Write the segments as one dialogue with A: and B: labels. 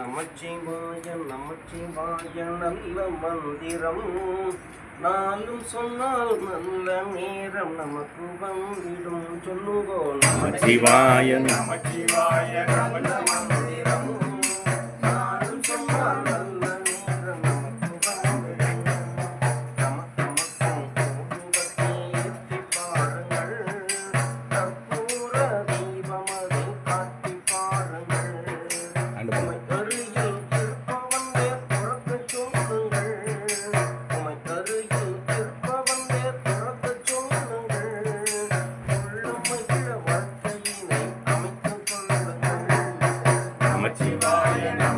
A: நமச்சிவாய நமச்சிவாய நல்ல மந்திரம். நாளும் சொன்னால் நல்ல நேரம் நமக்கு வந்திடும்.
B: சொல்லுகோ
C: நமச்சிவாய
B: நமச்சிவாய
C: நல்ல மந்திரம்.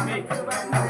A: Amém.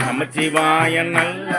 C: நமச்சிவாய நல்ல